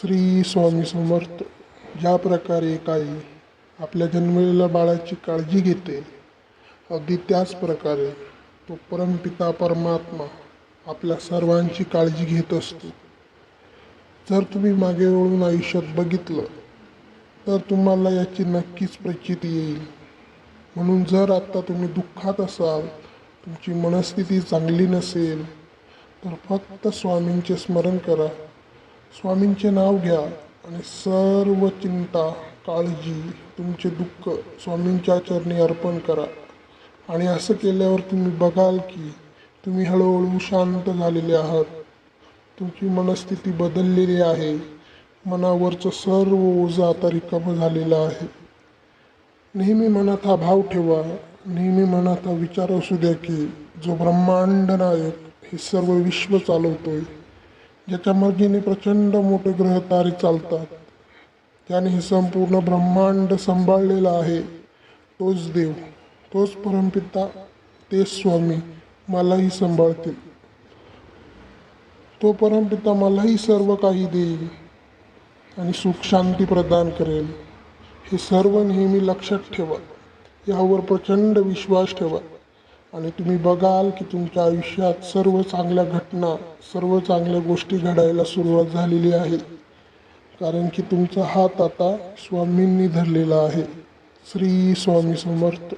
श्री स्वामी समर्थ ज्या प्रकारे एक आई आपल्या जन्मलेल्या बाळाची काळजी घेते अगदी त्याच प्रकारे तो परमपिता परमात्मा आपल्या सर्वांची काळजी घेत असतो. जर तुम्ही मागे वळून आयुष्यात बघितलं तर तुम्हाला याची नक्कीच प्रचिती येईल. म्हणून जर आत्ता तुम्ही दुःखात असाल तुमची मनस्थिती चांगली नसेल तर फक्त स्वामींचे स्मरण करा. स्वामींचे नाव घ्या आणि सर्व चिंता काळजी तुमचे दुःख स्वामींच्या चरणी अर्पण करा. आणि असं केल्यावर तुम्ही बघाल की तुम्ही हळूहळू शांत झालेले आहात. तुमची मनस्थिती बदललेली आहे. मनावरचं सर्व ओझं आता रिकामं झालेलं आहे. नेहमी मनात हा भाव ठेवा. नेहमी मनात हा विचार असू द्या की जो ब्रह्मांड नायक हे सर्व विश्व चालवतोय. ज्याच्या मर्जीने प्रचंड मोठे ग्रह तारे चालतात. त्याने हे संपूर्ण ब्रह्मांड सांभाळलेलं आहे. तोच देव तोच परमपिता तेच स्वामी मलाही सांभाळतील. तो परमपिता मलाही सर्व काही देईल आणि सुख शांती प्रदान करेल. हे सर्व नेहमी लक्षात ठेवा. यावर प्रचंड विश्वास ठेवा. आणि तुम्ही बघाल की तुमच्या आयुष्यात सर्व चांगल्या घटना सर्व चांगल्या गोष्टी घडायला सुरुवात झालेली आहे. कारण की तुमचा हात आता स्वामींनी धरलेला आहे. श्री स्वामी समर्थ.